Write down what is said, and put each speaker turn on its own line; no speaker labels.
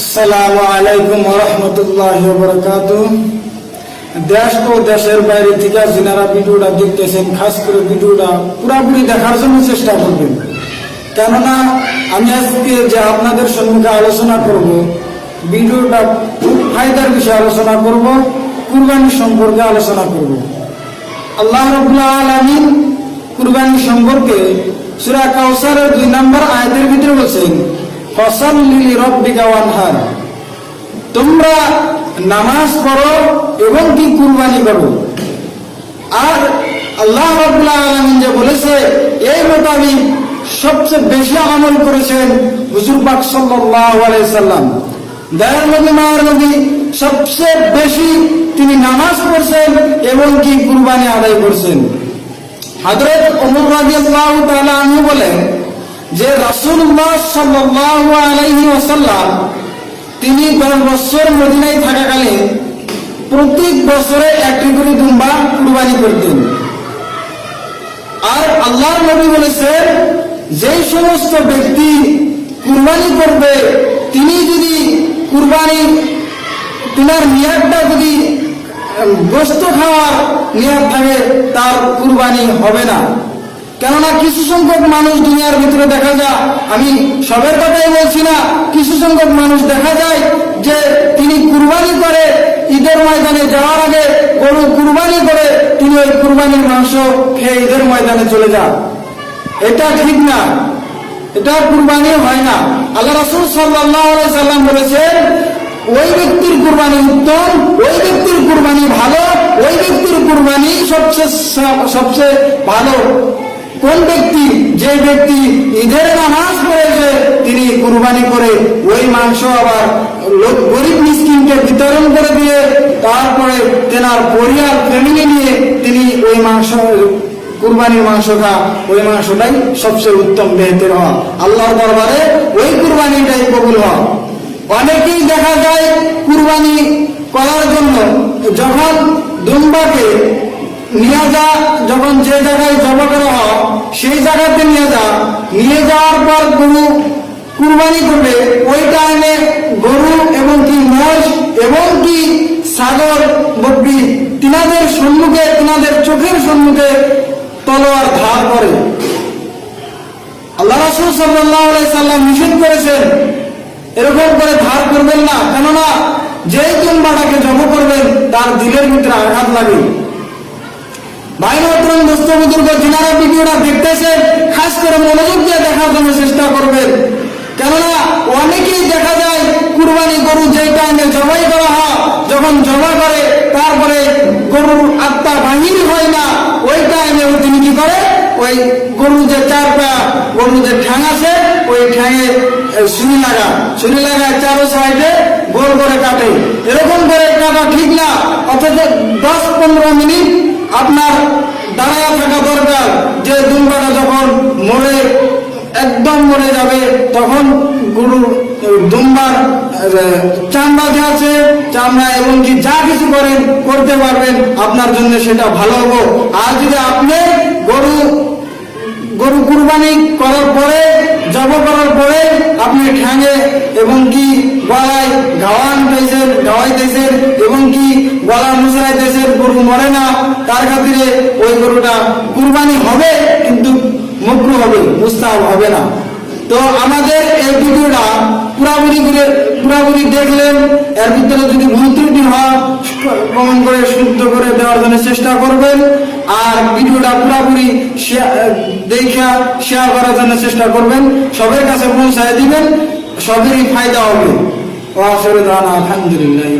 আসসালামু আলাইকুম রহমতুল্লাহ বরকাত দেশ ও দেশের বাইরে থেকে যারা ভিডিওটা দেখতেছেন, খাস করে ভিডিওটা পুরাপুরি দেখার জন্য চেষ্টা করবেন। কেননা আমি আজকে যে আপনাদের সম্মুখে আলোচনা করব, ভিডিওটা খুব ফায়দার বিষয়ে আলোচনা করব, কুরবানি সম্পর্কে আলোচনা করব। আল্লাহ রবুল্লাহ আলমিন কুরবানি সম্পর্কে সুরা কাউসারের দুই নম্বর আয়াতের ভিতরে বলছেন ওয়ানহার। তোমরা নামাজ পড়ো এবং কি কুরবানি করো। আর আল্লাহ রাব্বুল আলামিন যে বলেছে, এই মোতাবিক সবচেয়ে বেশি আমল করেছেন হুজুর পাক সাল্লাল্লাহু আলাইহি সাল্লাম। দয়ার নবী, মায়ের নবী, সবচেয়ে বেশি তিনি নামাজ পড়ছেন এবং কি কুরবানি আদায় করছেন। ওমর রাদিয়াল্লাহু তাআলা আনহু বলেন যে ওয়াসাল্লাম, তিনি দশ বছর মদিনায় থাকাকালীন প্রত্যেক বছরে একটি করে দুম্বা কুরবানি করতেন। আর আল্লাহর নবী বলেছেন, যেই সমস্ত ব্যক্তি কুরবানি করবে, তিনি যদি কুরবানি, তিনার নিয়াদটা যদি গোস্ত খাওয়ার নিয়াদ থাকে, তার কুরবানি হবে না। কেননা কিছু সংখ্যক মানুষ দুনিয়ার ভিতরে দেখা যায়। আমি সবের কথাই বলছি না, কিছু সংখ্যক মানুষ দেখা যায় যে তিনি কুরবানি করে ঈদের ময়দানে যাওয়ার আগে গরু কুরবানি করে তিনি ওই কুরবানির মাংস খেয়ে ঈদের ময়দানে চলে যান। এটা ঠিক না। এটা কুরবানি হয় না। আল্লাহ রাসূল আলাইহি সাল্লাম বলেছেন, ওই ব্যক্তির কুরবানি উত্তম, ওই ব্যক্তির কুরবানি ভালো, ওই ব্যক্তির কুরবানি সবচেয়ে সবচেয়ে ভালো। কোন ব্যক্তি যে ব্যক্তি ঈদের নামাজ পড়েছে, তিনি কুরবানি করে ওই মাংস আবার গরিব মিসকিনকে বিতরণ করে দিয়ে তারপরে তেনার পরিবার ফ্যামিলি নিয়ে তিনি ওই মাংস, কুরবানির মাংস খা। ওই মাংসটাই সবচেয়ে উত্তম বেহতের হওয়া আল্লাহর দরবারে ওই কুরবানিটাই কবুল হওয়া অনেকেই দেখা যায় কুরবানি করার জন্য যখন দুম্বাকে নিয়ে যা যখন যে জায়গায় জমা করা হয় সেই জায়গাতে নিয়ে যা নিয়ে যাওয়ার পর গরু কুরবানি করবে। ওই টাইমে গরু এবং কি মোষ এবং কি সাগর বকরি তিনাদের সম্মুখে, তিনাদের চোখের সম্মুখে তলোয়ার ধার করে। আল্লাহ রাসূল আলাইহি সাল্লাম নিষেধ করেছেন, এরকম করে ধার করবেন না। কেননা, যেই তুম্বাটাকে জব করবেন, তার দিলের ভিতরে আঘাত লাগে। ভাই মাত্রম দোস্ত, বুজুর্গ যিনারা ভিডিওটা দেখতেছেন খাস করে মনোযোগ দিয়ে দেখার জন্য চেষ্টা করবেন কেননা, অনেকেই দেখা যায়, কুরবানি গরু যে টাইমে জবাই করা হয়, যখন জমা করে, তারপরে গরুর আত্মা বাহির হয় না, ওই টাইমে তিনি কি করে? ওই গরু যে চার পা গরু যে ঠ্যাং আছে, ওই ঠ্যাঙে সুনি লাগা সুনি লাগায় চারো সাইডে গোল করে কাটে। এরকম করে কাটা ঠিক না, অথচ দশ পনেরো মিনিট আপনার দাঁড়ায় থাকা দরকার। যে দুম্বাটা যখন মরে, একদম মরে যাবে, তখন গরু দুম্বার চামড়া যে আছে, চামড়া এবং কি যা কিছু করেন, করতে পারবেন। আপনার জন্য সেটা ভালো হব আর যদি আপনি গরু গরু কুরবানি করার পরে, জব করার পরে আপনি ঠ্যাঙে এবং কি গলায় গাওয়ান দিয়েছেন গাওয়াইতেছেন এবং কি গলা মুসরাইতেছেন গরু মরে না, তার খাতিরে ওই গরুটা কুরবানি হবে কিন্তু মকরু হবে, মুস্তাহাব হবে না। তো আমাদের এই ভিডিওটা পুরাপুরি করে, পুরাপুরি দেখলেন, এর ভিতরে যদি ভুল ত্রুটি হয় কমন করে শুদ্ধ করে দেওয়ার জন্য চেষ্টা করবেন। আর ভিডিওটা পুরাপুরি দেখা শেয়ার করার জন্য চেষ্টা করবেন। সবার কাছে পৌঁছায় দিবেন সবেরই ফায়দা হবে। ও আসলে আলহামদুলিল্লাহ